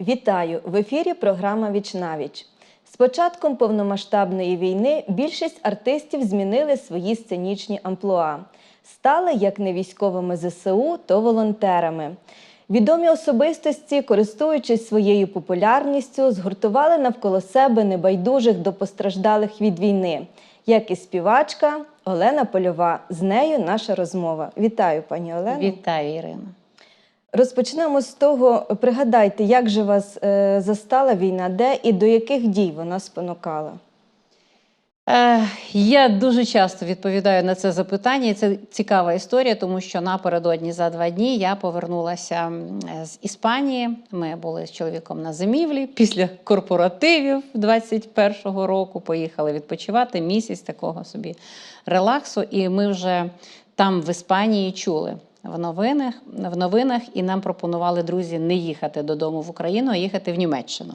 Вітаю! В ефірі програма Вічнавіч. З початком повномасштабної війни більшість артистів змінили свої сценічні амплуа. Стали як не військовими ЗСУ, то волонтерами. Відомі особистості, користуючись своєю популярністю, згуртували навколо себе небайдужих до постраждалих від війни, як і співачка Олена Польова. З нею наша розмова. Вітаю, пані Олено. Вітаю, Ірина. Розпочнемо з того, пригадайте, як же вас е, застала війна, де і до яких дій вона спонукала? Е, я дуже часто відповідаю на це запитання, і це цікава історія, тому що напередодні за два дні я повернулася з Іспанії. Ми були з чоловіком на зимівлі після корпоративів 21-го року. Поїхали відпочивати місяць такого собі релаксу. І ми вже там в Іспанії чули. В новинах, в новинах і нам пропонували друзі не їхати додому в Україну, а їхати в Німеччину.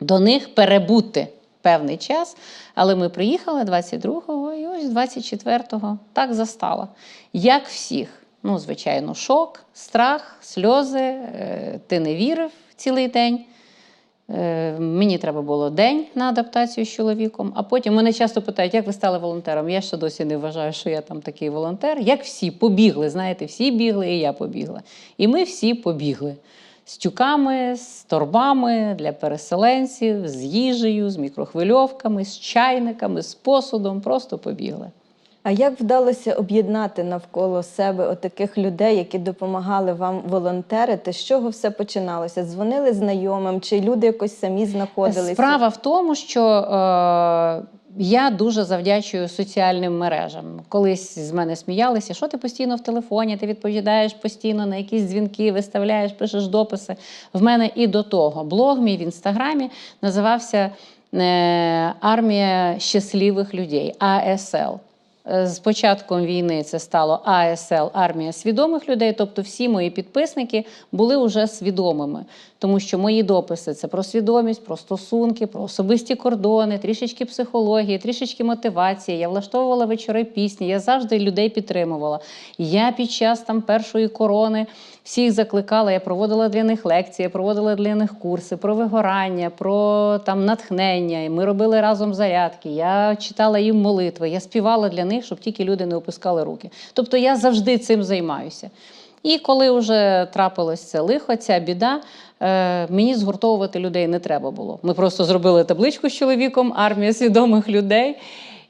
До них перебути певний час, але ми приїхали 22-го і ось 24-го так застала. Як всіх. Ну, звичайно, шок, страх, сльози. е, Ти не вірив цілий день. Е, Мені треба було день на адаптацію з чоловіком, а потім мене часто питають, як ви стали волонтером. Я ще досі не вважаю, що я там такий волонтер. Як всі побігли, знаєте, всі бігли, і я побігла. І ми всі побігли з тюками, з торбами для переселенців, з їжею, з мікрохвильовками, з чайниками, з посудом. Просто побігли. А як вдалося об'єднати навколо себе отаких людей, які допомагали вам волонтерити? З чого все починалося? Дзвонили знайомим, чи люди якось самі знаходилися? Справа в тому, що е, я дуже завдячую соціальним мережам. Колись з мене сміялися, що ти постійно в телефоні, ти відповідаєш постійно на якісь дзвінки, виставляєш, пишеш дописи. В мене і до того блог мій в інстаграмі називався е, Армія щасливих людей АСЛ. Е, З початком війни це стало АСЛ армія свідомих людей. Тобто, всі мої підписники були вже свідомими, тому що мої дописи це про свідомість, про стосунки, про особисті кордони, трішечки психології, трішечки мотивації. Я влаштовувала вечори пісні. Я завжди людей підтримувала. Я під час там першої корони всіх закликала. Я проводила для них лекції, я проводила для них курси про вигорання, про там натхнення. І Ми робили разом зарядки. Я читала їм молитви, я співала для них, щоб тільки люди не опускали руки. Тобто я завжди цим займаюся. І коли вже трапилось це лихо, ця біда, е, мені згуртовувати людей не треба було. Ми просто зробили табличку з чоловіком, армія свідомих людей.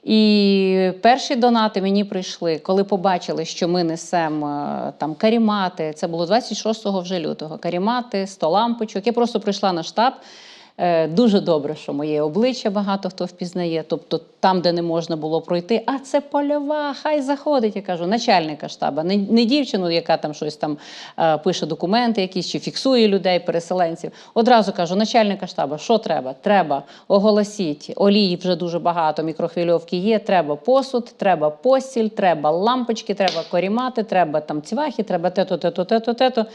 І перші донати мені прийшли, коли побачили, що ми несемо е, там карімати. Це було 26 вже лютого. Карімати, 100 лампочок. Я просто прийшла на штаб. Е, Дуже добре, що моє обличчя багато хто впізнає. Тобто там, де не можна було пройти, а це польова, хай заходить. Я кажу, начальника штаба, не, не дівчину, яка там щось там е, пише документи, якісь чи фіксує людей, переселенців. Одразу кажу, начальника штаба, що треба? Треба оголосіть. Олії вже дуже багато, мікрохвильовки є. Треба посуд, треба постіль, треба лампочки, треба корімати, треба там цвяхи, треба те-то, те-то, те-то, те-то.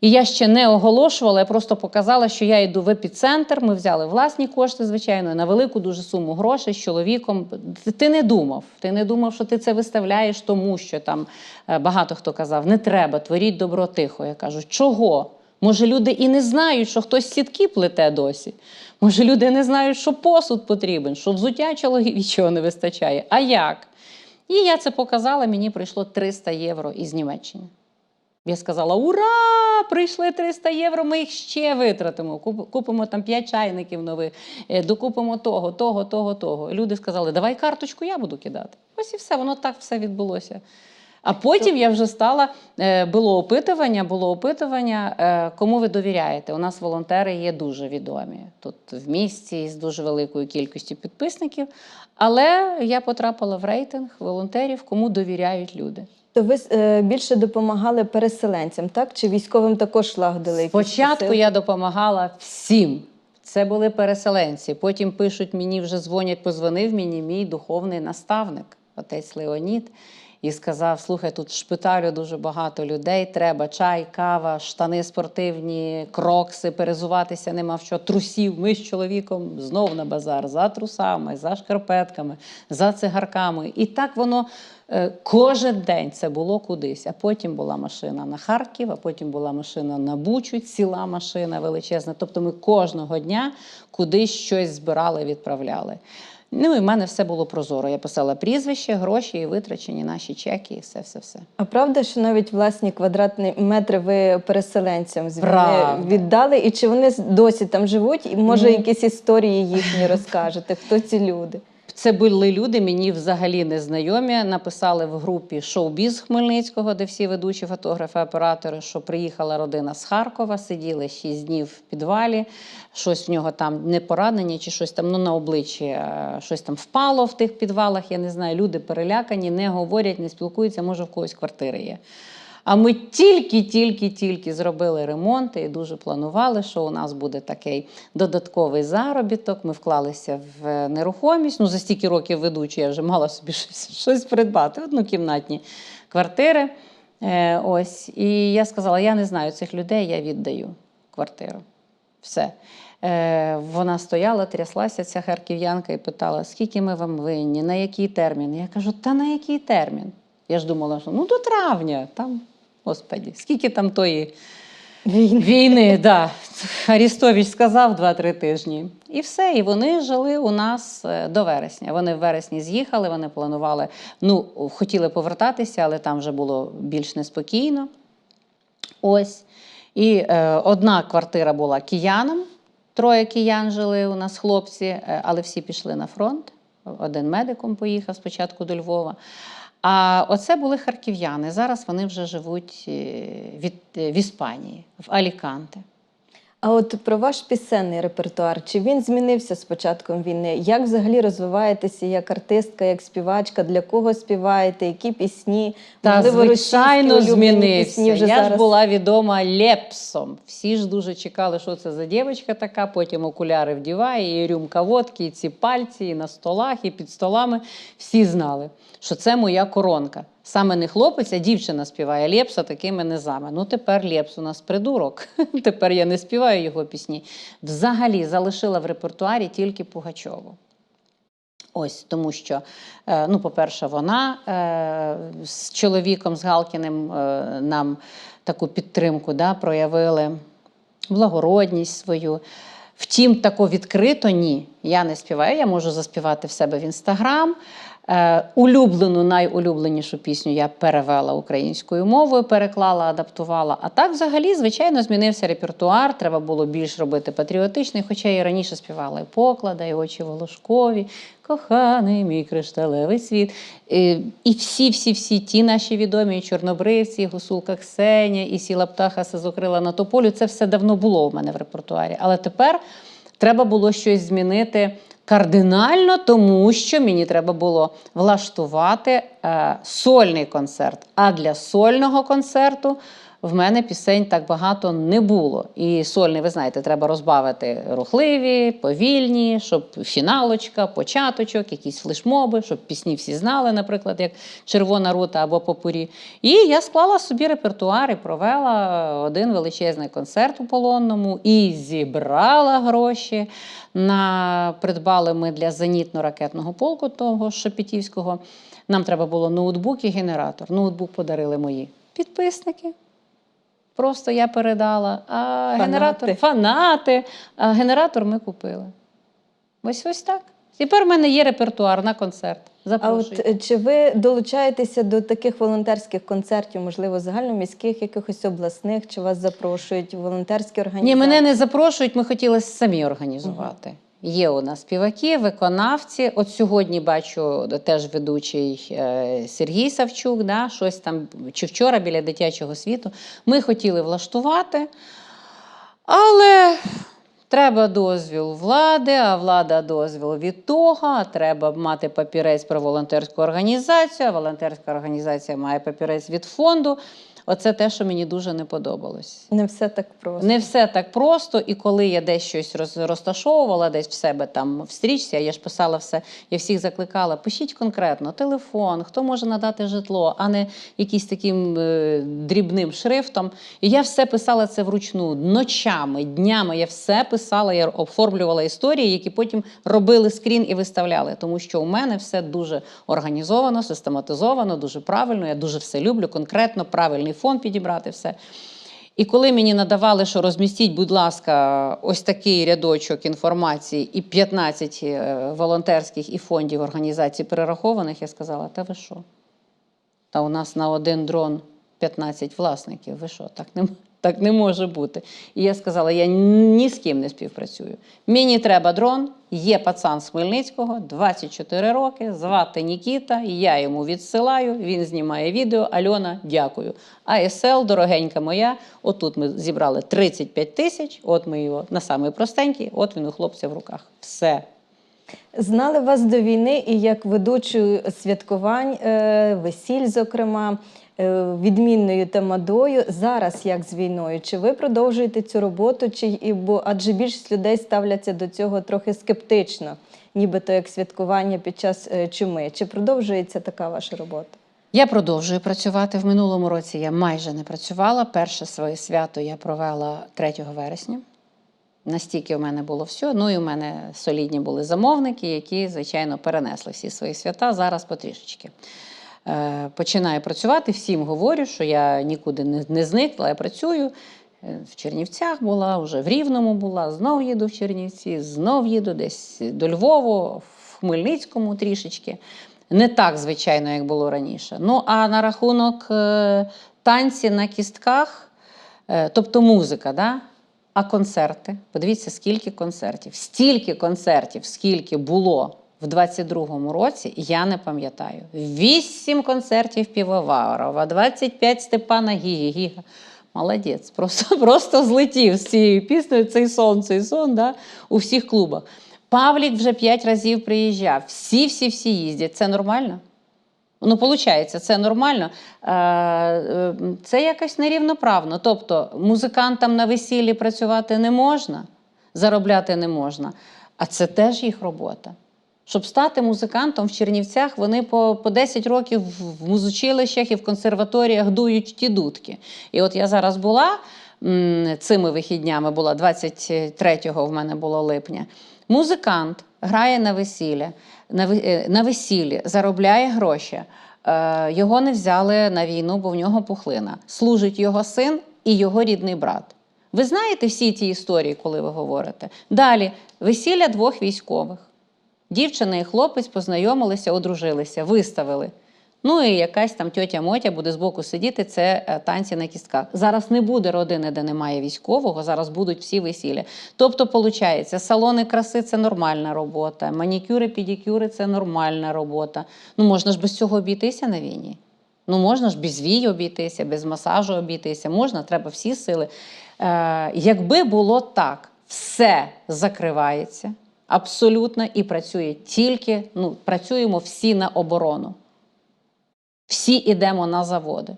І я ще не оголошувала, я просто показала, що я йду в епіцентр. Ми взяли власні кошти, звичайно, на велику дуже суму грошей з чоловіком. Ти- не думав, ти не думав, що ти це виставляєш, тому що там е, багато хто казав, не треба, творіть добро тихо. Я кажу, чого? Може, люди і не знають, що хтось сітки плете досі. Може, люди не знають, що посуд потрібен, що взуття чоловічого не вистачає. А як? І я це показала, мені прийшло 300 євро із Німеччини. Я сказала: Ура! Прийшли 300 євро, ми їх ще витратимо. Купимо там 5 чайників нових, е, докупимо того, того, того, того. Люди сказали, давай карточку я буду кидати. Ось і все, воно так все відбулося. А потім я вже стала, е, було опитування, було опитування, е, кому ви довіряєте. У нас волонтери є дуже відомі тут в місті з дуже великою кількістю підписників. Але я потрапила в рейтинг волонтерів, кому довіряють люди. То ви е, більше допомагали переселенцям, так? Чи військовим також лагодили? Спочатку я допомагала всім. Це були переселенці. Потім пишуть мені, вже дзвонять, позвонив мені мій духовний наставник, отець Леонід. і сказав: слухай, тут в шпиталю дуже багато людей, треба чай, кава, штани спортивні, крокси, перезуватися нема в що. Трусів. Ми з чоловіком знов на базар за трусами, за шкарпетками, за цигарками. І так воно. е, Кожен день це було кудись. А потім була машина на Харків, а потім була машина на Бучу, ціла машина величезна. Тобто ми кожного дня кудись щось збирали, відправляли. Ну і в мене все було прозоро. Я писала прізвище, гроші і витрачені наші чеки, і все, все, все. А правда, що навіть власні квадратні метри ви переселенцям Правда. віддали? І чи вони досі там живуть? І може Ні. якісь історії їхні розкажете? Хто ці люди? Це були люди, мені взагалі незнайомі. Написали в групі Шоу-біз Хмельницького, де всі ведучі фотографи, оператори, що приїхала родина з Харкова, сиділи 6 днів в підвалі. Щось в нього там не поранення, чи щось там ну, на обличчі, е, щось там впало в тих підвалах. Я не знаю. Люди перелякані, не говорять, не спілкуються, може, в когось квартири є. А ми тільки-тільки-тільки зробили ремонт і дуже планували, що у нас буде такий додатковий заробіток. Ми вклалися в нерухомість. Ну, за стільки років ведучі я вже мала собі щось, щось придбати, однокімнатні квартири. Е, ось. І я сказала: я не знаю цих людей, я віддаю квартиру. Все. Е, вона стояла, тряслася, ця харків'янка, і питала, скільки ми вам винні, на який термін? Я кажу, та на який термін? Я ж думала, що ну до травня, там, господі, скільки там тої Війни. війни, да. Арістович сказав 2-3 тижні. І все. І вони жили у нас е, до вересня. Вони в вересні з'їхали, вони планували, ну, хотіли повертатися, але там вже було більш неспокійно. Ось. І е, одна квартира була киянам, троє киян жили у нас хлопці, е, але всі пішли на фронт. Один медиком поїхав спочатку до Львова. А оце були харків'яни. Зараз вони вже живуть е, від, е, в Іспанії, в Аліканте. А от про ваш пісенний репертуар, чи він змінився з початком війни? Як взагалі розвиваєтеся як артистка, як співачка? Для кого співаєте? Які пісні? Та Можливо, звичайно змінився. пісні вже Я зараз? ж була відома Лепсом. Всі ж дуже чекали, що це за дівчинка така. Потім окуляри вдіває, і рюмка водки, і ці пальці, і на столах, і під столами. Всі знали, що це моя коронка. Саме не хлопець, а дівчина співає Лепса такими низами. Ну тепер Лепс у нас придурок. Тепер я не співаю його пісні. Взагалі залишила в репертуарі тільки Пугачову. Ось тому, що, е, ну, по-перше, вона е, з чоловіком з Галкіним е, нам таку підтримку да, проявили, благородність свою. Втім, тако відкрито ні. Я не співаю, я можу заспівати в себе в інстаграм. Е, улюблену, найулюбленішу пісню я перевела українською мовою, переклала, адаптувала. А так, взагалі, звичайно, змінився репертуар. Треба було більш робити патріотичний, хоча я і раніше співала і поклада, і очі волошкові, коханий мій кришталевий світ. І, і всі, всі, всі ті наші відомі і чорнобривці, і гусулка Ксеня, і сіла птаха сизокрила на тополю. Це все давно було в мене в репертуарі. Але тепер треба було щось змінити кардинально, тому що мені треба було влаштувати е, сольний концерт. А для сольного концерту в мене пісень так багато не було. І сольний, ви знаєте, треба розбавити рухливі, повільні, щоб фіналочка, початочок, якісь флешмоби, щоб пісні всі знали, наприклад, як Червона рута або Попурі. І я склала собі репертуар і провела один величезний концерт у полонному і зібрала гроші. На придбали ми для зенітно-ракетного полку того Шепетівського. Нам треба було ноутбук і генератор. Ноутбук подарили мої підписники. Просто я передала. А Фанати. генератор фанати. А генератор ми купили. Ось ось так. Тепер в мене є репертуар на концерт. А от е, чи ви долучаєтеся до таких волонтерських концертів, можливо, загальноміських, якихось обласних, чи вас запрошують волонтерські організації? Ні, мене не запрошують, ми хотіли самі організувати. Є у нас співаки, виконавці. От сьогодні бачу теж ведучий е, Сергій Савчук, да, щось там чи вчора біля дитячого світу. Ми хотіли влаштувати, але треба дозвіл влади, а влада дозвіл від того. Треба мати папірець про волонтерську організацію. а Волонтерська організація має папірець від фонду. Оце те, що мені дуже не подобалось. Не все так просто. Не все так просто, і коли я десь щось роз, розташовувала, десь в себе там в стрічці, я ж писала все, я всіх закликала, пишіть конкретно телефон, хто може надати житло, а не якийсь таким е, дрібним шрифтом. І я все писала це вручну, ночами, днями. Я все писала, я оформлювала історії, які потім робили скрін і виставляли. Тому що у мене все дуже організовано, систематизовано, дуже правильно. Я дуже все люблю, конкретно, правильний фон підібрати все. І коли мені надавали, що розмістіть, будь ласка, ось такий рядочок інформації і 15 е, волонтерських і фондів організацій перерахованих, я сказала: та ви що? Та у нас на один дрон 15 власників. Ви що, так не, м- так не може бути. І я сказала: я ні з ким не співпрацюю. Мені треба дрон. Є пацан з Хмельницького, 24 роки, звати Нікіта. Я йому відсилаю, він знімає відео. Альона, дякую. АСЛ, дорогенька моя. Отут ми зібрали 35 тисяч. От ми його на самий простенький, от він у хлопця в руках. Все. Знали вас до війни і як ведучу святкувань, е, весіль, зокрема, відмінною тамадою. Зараз як з війною? Чи ви продовжуєте цю роботу? Чи бо адже більшість людей ставляться до цього трохи скептично, нібито як святкування під час е, чуми? Чи продовжується така ваша робота? Я продовжую працювати. В минулому році я майже не працювала. Перше своє свято я провела 3 вересня. Настільки в мене було все. Ну і в мене солідні були замовники, які, звичайно, перенесли всі свої свята зараз потрішечки. Е, починаю працювати, всім говорю, що я нікуди не, зникла, я працюю. Е, В Чернівцях була, вже в Рівному була, знов їду в Чернівці, знов їду десь до Львову, в Хмельницькому трішечки. Не так, звичайно, як було раніше. Ну, а на рахунок е, танці на кістках, тобто музика, да? а концерти. Подивіться, скільки концертів. Стільки концертів, скільки було в 22-му році, я не пам'ятаю. Вісім концертів Півоварова, 25 Степана Гігі. Гіга. Молодець, просто, просто злетів з цією піснею цей сон, цей сон да? у всіх клубах. Павлік вже п'ять разів приїжджав. Всі, всі, всі їздять. Це нормально? Ну, виходить, це нормально. Е, е, Це якось нерівноправно. Тобто музикантам на весіллі працювати не можна, заробляти не можна, а це теж їх робота. Щоб стати музикантом в Чернівцях, вони по, по 10 років в- музичилищах і в консерваторіях дують ті дудки. І от я зараз була цими вихіднями, була 23-го в мене було липня. Музикант грає на весілля, на, е, на весіллі, заробляє гроші. Е, Його не взяли на війну, бо в нього пухлина. Служить його син і його рідний брат. Ви знаєте всі ті історії, коли ви говорите? Далі весілля двох військових. Дівчина і хлопець познайомилися, одружилися, виставили. Ну і якась там тьотя Мотя буде збоку сидіти, це е, танці на кістках. Зараз не буде родини, де немає військового, зараз будуть всі весілля. Тобто, виходить, салони краси це нормальна робота, манікюри, педикюри це нормальна робота. Ну можна ж без цього обійтися на війні. Ну, можна ж без вій обійтися, без масажу обійтися. Можна, треба всі сили. Е, якби було так, все закривається абсолютно і працює тільки, ну, працюємо всі на оборону. Всі йдемо на заводи.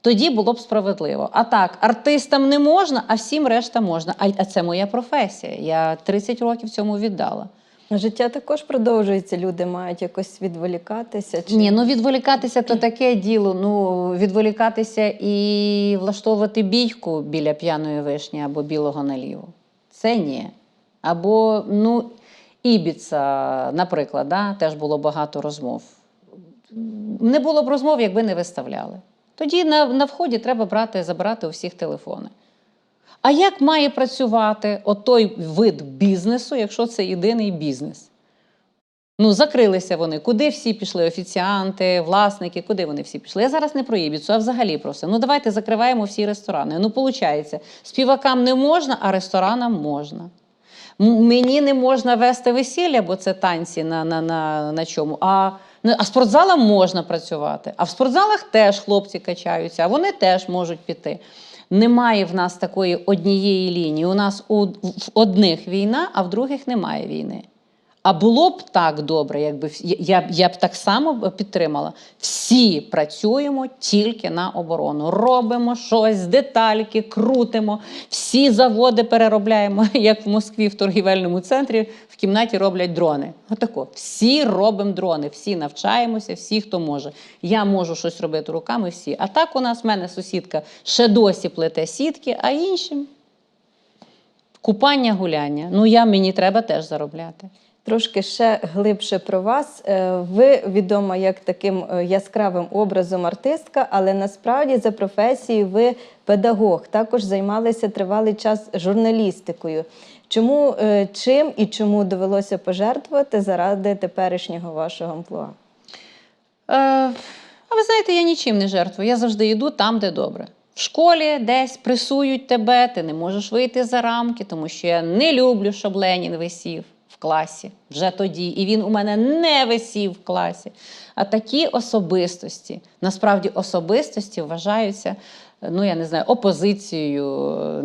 Тоді було б справедливо. А так, артистам не можна, а всім решта можна. А, це моя професія. Я 30 років цьому віддала. Життя також продовжується. Люди мають якось відволікатися. Чи... Ні, ну відволікатися то таке діло. Ну, відволікатися і влаштовувати бійку біля п'яної вишні або білого наліву. Це ні. Або, ну, Ібіца, наприклад, да, теж було багато розмов. Не було б розмов, якби не виставляли. Тоді на, на вході треба брати, забирати у всіх телефони. А як має працювати отой вид бізнесу, якщо це єдиний бізнес? Ну, закрилися вони. Куди всі пішли? Офіціанти, власники, куди вони всі пішли? Я зараз не про Ібіцу, а взагалі просто. Ну, давайте закриваємо всі ресторани. Ну, виходить, співакам не можна, а ресторанам можна. Мені не можна вести весілля, бо це танці на, на, на, на чому. А, ну, а спортзалам можна працювати. А в спортзалах теж хлопці качаються, а вони теж можуть піти. Немає в нас такої однієї лінії. У нас у, в одних війна, а в других немає війни. А було б так добре, якби я, я б так само підтримала. Всі працюємо тільки на оборону. Робимо щось, детальки, крутимо, всі заводи переробляємо, як в Москві в торгівельному центрі в кімнаті роблять дрони. Отако. Всі робимо дрони, всі навчаємося, всі, хто може. Я можу щось робити руками, всі. А так у нас в мене сусідка ще досі плете сітки, а іншим купання, гуляння. Ну я мені треба теж заробляти. Трошки ще глибше про вас. Е, Ви відома як таким е, яскравим образом артистка, але насправді за професією ви педагог. Також займалися тривалий час журналістикою. Чому е, чим і чому довелося пожертвувати заради теперішнього вашого амплуа? А ви знаєте, я нічим не жертвую. Я завжди йду там, де добре. В школі десь пресують тебе, ти не можеш вийти за рамки, тому що я не люблю, щоб Ленін висів класі вже тоді. І він у мене не висів в класі. А такі особистості, насправді особистості вважаються, ну я не знаю, опозицією,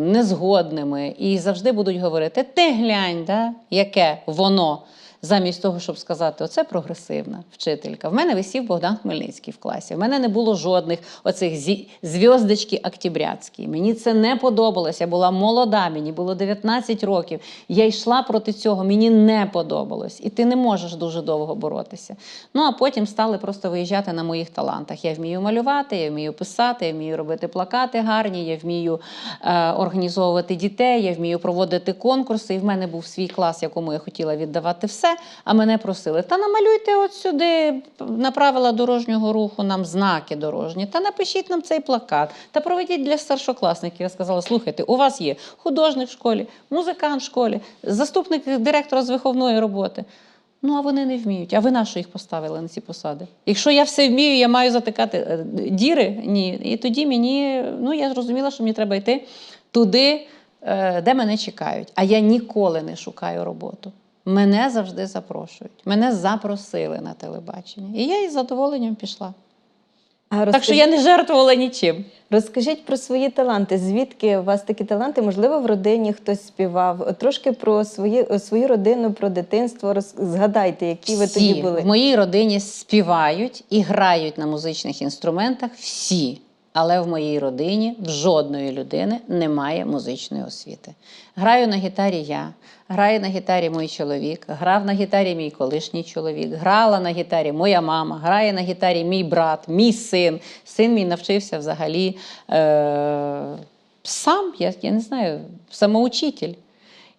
незгодними. І завжди будуть говорити: ти глянь, да, яке воно замість того, щоб сказати, оце прогресивна вчителька. В мене висів Богдан Хмельницький в класі. В мене не було жодних оцих зі- зв'яздочки октябрятські. Мені це не подобалося. Я була молода, мені було 19 років. Я йшла проти цього, мені не подобалось. І ти не можеш дуже довго боротися. Ну а потім стали просто виїжджати на моїх талантах. Я вмію малювати, я вмію писати, я вмію робити плакати гарні, я вмію е, організовувати дітей, я вмію проводити конкурси. І в мене був свій клас, якому я хотіла віддавати все. А мене просили: та намалюйте от сюди на правила дорожнього руху, нам знаки дорожні, та напишіть нам цей плакат, та проведіть для старшокласників. Я сказала: слухайте, у вас є художник в школі, музикант в школі, заступник директора з виховної роботи. Ну, а вони не вміють. А ви на що їх поставили на ці посади? Якщо я все вмію, я маю затикати е, діри. Ні. І тоді мені, ну я зрозуміла, що мені треба йти туди, е, де мене чекають. А я ніколи не шукаю роботу. Мене завжди запрошують. Мене запросили на телебачення. І я із задоволенням пішла. А Так що я не жертвувала нічим. Розкажіть про свої таланти. Звідки у вас такі таланти? Можливо, в родині хтось співав. Трошки про свої, свою родину, про дитинство. Роз... Згадайте, які ви тоді були. в моїй родині співають і грають на музичних інструментах всі. Але в моїй родині в жодної людини немає музичної освіти. Граю на гітарі я, граю на гітарі мій чоловік, грав на гітарі мій колишній чоловік, грала на гітарі моя мама, грає на гітарі мій брат, мій син. Син мій навчився взагалі е- сам, я, я не знаю, самоучитель.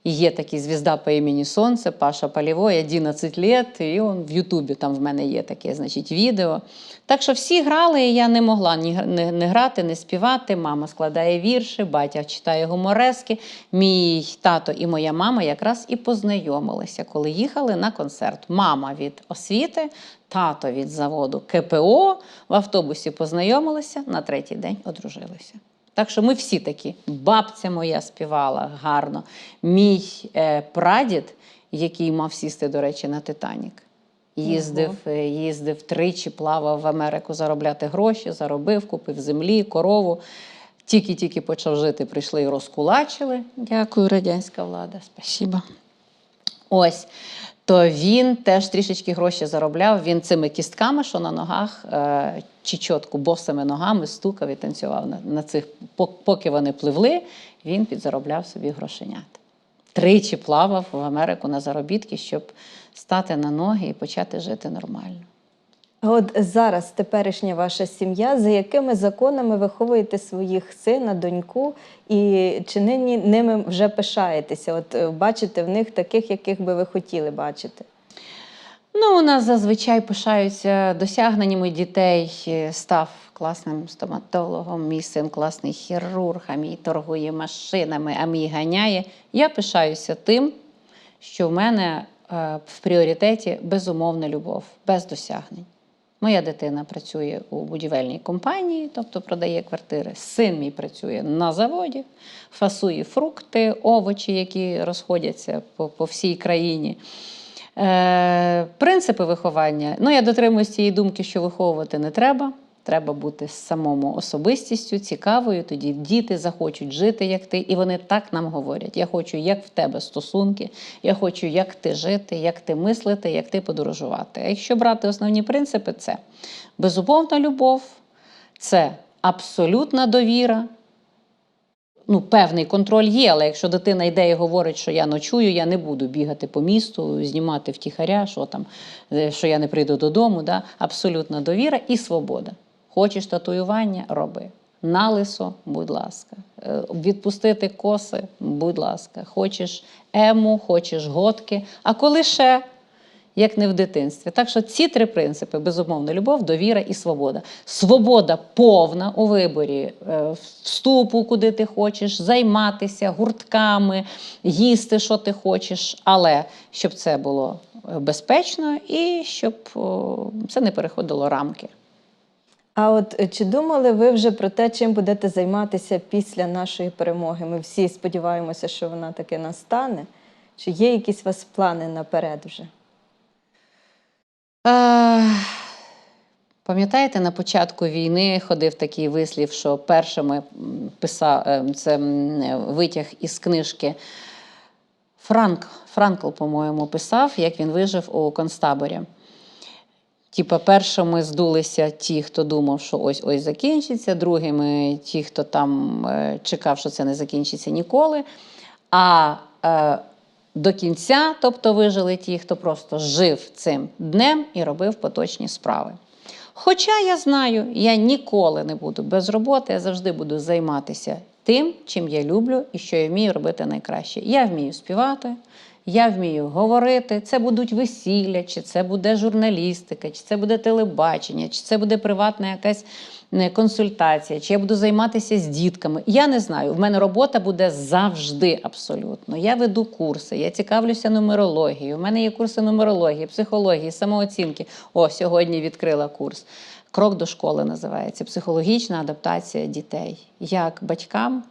И Є такий звізда по імені Сонце, Паша Полівой, 11 лет, і он в Ютубі там в мене є таке значить, відео. Так що всі грали, і я не могла ні, не, не грати, не співати. Мама складає вірші, батя читає гуморески. Мій тато і моя мама якраз і познайомилися, коли їхали на концерт. Мама від освіти, тато від заводу КПО в автобусі познайомилися, на третій день одружилися. Так що ми всі такі. Бабця моя співала гарно. Мій е, прадід, який мав сісти, до речі, на Титанік. Їздив, е, їздив тричі, плавав в Америку заробляти гроші, заробив, купив землі, корову. Тільки-тільки почав жити, прийшли і розкулачили. Дякую, радянська влада. Спасибо. Ось. То він теж трішечки гроші заробляв. Він цими кістками, що на ногах, е, чітко босими ногами стукав і танцював на, на цих, пок- поки вони пливли, він підзаробляв собі грошенят. Тричі плавав в Америку на заробітки, щоб стати на ноги і почати жити нормально. От зараз теперішня ваша сім'я, за якими законами виховуєте своїх сина, доньку, і чи нині ними вже пишаєтеся? От е, бачите в них таких, яких би ви хотіли бачити? Ну, у нас зазвичай пишаються досягненнями дітей. Е, Став класним стоматологом, мій син класний хірург, а мій торгує машинами, а мій ганяє. Я пишаюся тим, що в мене е, в пріоритеті безумовна любов, без досягнень. Моя дитина працює у будівельній компанії, тобто продає квартири. Син мій працює на заводі, фасує фрукти, овочі, які розходяться по, по всій країні. Е, принципи виховання. Ну, я дотримуюсь цієї думки, що виховувати не треба. Треба бути самому особистістю, цікавою. Тоді діти захочуть жити, як ти, і вони так нам говорять: я хочу, як в тебе стосунки, я хочу, як ти жити, як ти мислити, як ти подорожувати. А якщо брати основні принципи, це безумовна любов, це абсолютна довіра. Ну, певний контроль є, але якщо дитина йде і говорить, що я ночую, я не буду бігати по місту, знімати втіхаря, що там, е, що я не прийду додому. Да? Абсолютна довіра і свобода. Хочеш татуювання роби. Налисо, будь ласка. Е, Відпустити коси, будь ласка. Хочеш ему, хочеш готки. А коли ще як не в дитинстві. Так що ці три принципи: безумовно, любов, довіра і свобода. Свобода повна у виборі е, вступу, куди ти хочеш, займатися гуртками, їсти, що ти хочеш, але щоб це було е, безпечно і щоб це не переходило рамки. А от е, чи думали ви вже про те, чим будете займатися після нашої перемоги? Ми всі сподіваємося, що вона таки настане. Чи є якісь у вас плани наперед вже? Е, Пам'ятаєте, на початку війни ходив такий вислів, що першими писав е, це е, витяг із книжки Франк, Франкл, по-моєму, писав, як він вижив у концтаборі. Типа, першими здулися ті, хто думав, що ось ось закінчиться, другими ті, хто там е, чекав, що це не закінчиться ніколи. А е, до кінця, тобто вижили ті, хто просто жив цим днем і робив поточні справи. Хоча я знаю, я ніколи не буду без роботи, я завжди буду займатися тим, чим я люблю і що я вмію робити найкраще. Я вмію співати, я вмію говорити. Це будуть весілля, чи це буде журналістика, чи це буде телебачення, чи це буде приватна якась не, консультація, чи я буду займатися з дітками. Я не знаю. В мене робота буде завжди абсолютно. Я веду курси, я цікавлюся нумерологією. У мене є курси нумерології, психології, самооцінки. О, сьогодні відкрила курс. Крок до школи називається психологічна адаптація дітей. Як батькам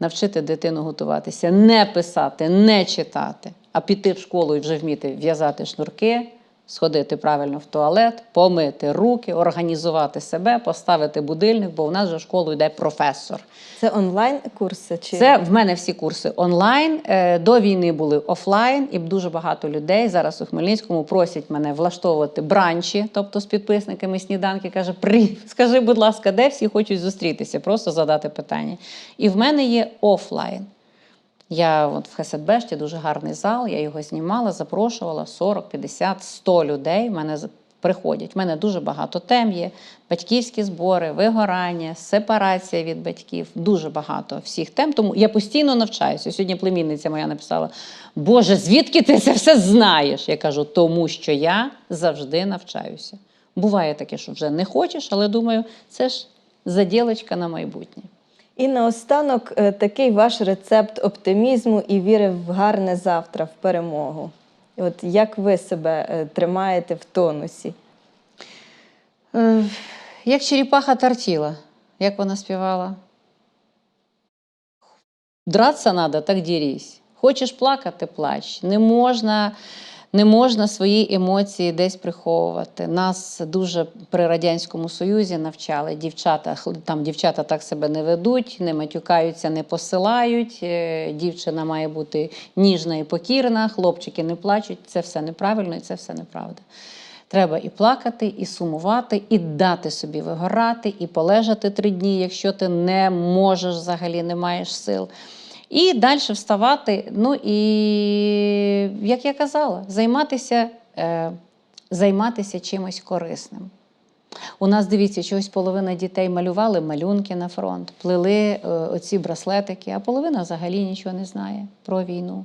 навчити дитину готуватися, не писати, не читати, а піти в школу і вже вміти в'язати шнурки, сходити правильно в туалет, помити руки, організувати себе, поставити будильник, бо в нас вже в школу йде професор. Це онлайн-курси? Чи... Це в мене всі курси онлайн. Е, До війни були офлайн, і дуже багато людей зараз у Хмельницькому просять мене влаштовувати бранчі, тобто з підписниками сніданки. Каже: При, скажи, будь ласка, де всі хочуть зустрітися? Просто задати питання. І в мене є офлайн. Я от в Хесетбешті дуже гарний зал, я його знімала, запрошувала 40, 50, 100 людей. Мене приходять. У мене дуже багато тем є: батьківські збори, вигорання, сепарація від батьків. Дуже багато всіх тем. Тому я постійно навчаюся. Сьогодні племінниця моя написала: Боже, звідки ти це все знаєш? Я кажу, тому що я завжди навчаюся. Буває таке, що вже не хочеш, але думаю, це ж заділочка на майбутнє. І наостанок е, такий ваш рецепт оптимізму і віри в гарне завтра, в перемогу. От як ви себе е, тримаєте в тонусі? Е, Як черепаха тортіла, як вона співала. Драться надо, так дірісь. Хочеш плакати, плач. Не можна, не можна свої емоції десь приховувати. Нас дуже при Радянському Союзі навчали. Дівчата, там дівчата так себе не ведуть, не матюкаються, не посилають. Е, Дівчина має бути ніжна і покірна, хлопчики не плачуть. Це все неправильно і це все неправда. Треба і плакати, і сумувати, і дати собі вигорати, і полежати три дні, якщо ти не можеш взагалі, не маєш сил. І далі вставати. Ну і, як я казала, займатися, е, займатися чимось корисним. У нас, дивіться, чогось половина дітей малювали малюнки на фронт, плели е, оці браслетики, а половина взагалі нічого не знає про війну.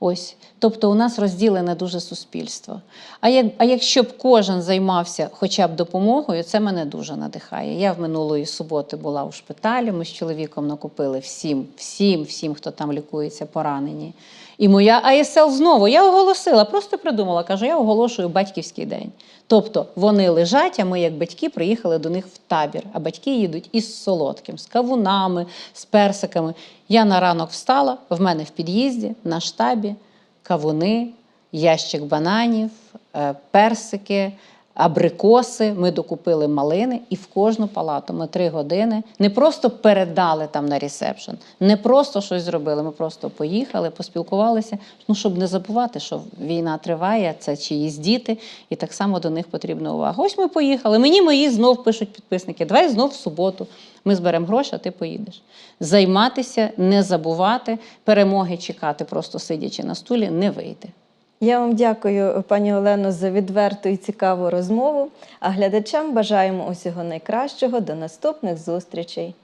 Ось. Тобто у нас розділене дуже суспільство. А, як, а якщо б кожен займався хоча б допомогою, це мене дуже надихає. Я в минулої суботи була у шпиталі, ми з чоловіком накупили всім, всім, всім, хто там лікується, поранені. І моя АСЛ знову я оголосила, просто придумала, кажу, я оголошую батьківський день. Тобто вони лежать, а ми, як батьки, приїхали до них в табір. А батьки їдуть із солодким, з кавунами, з персиками. Я на ранок встала, в мене в під'їзді, на штабі, кавуни, ящик бананів, е, персики, абрикоси, ми докупили малини, і в кожну палату ми три години не просто передали там на ресепшн, не просто щось зробили. Ми просто поїхали, поспілкувалися. Ну щоб не забувати, що війна триває, це чиїсь діти, і так само до них потрібна увага. Ось ми поїхали. Мені мої знов пишуть підписники. Давай знов в суботу. Ми зберемо гроші, а ти поїдеш. Займатися, не забувати, перемоги чекати, просто сидячи на стулі, не вийде. Я вам дякую, пані Олено, за відверту і цікаву розмову. А глядачам бажаємо усього найкращого. До наступних зустрічей.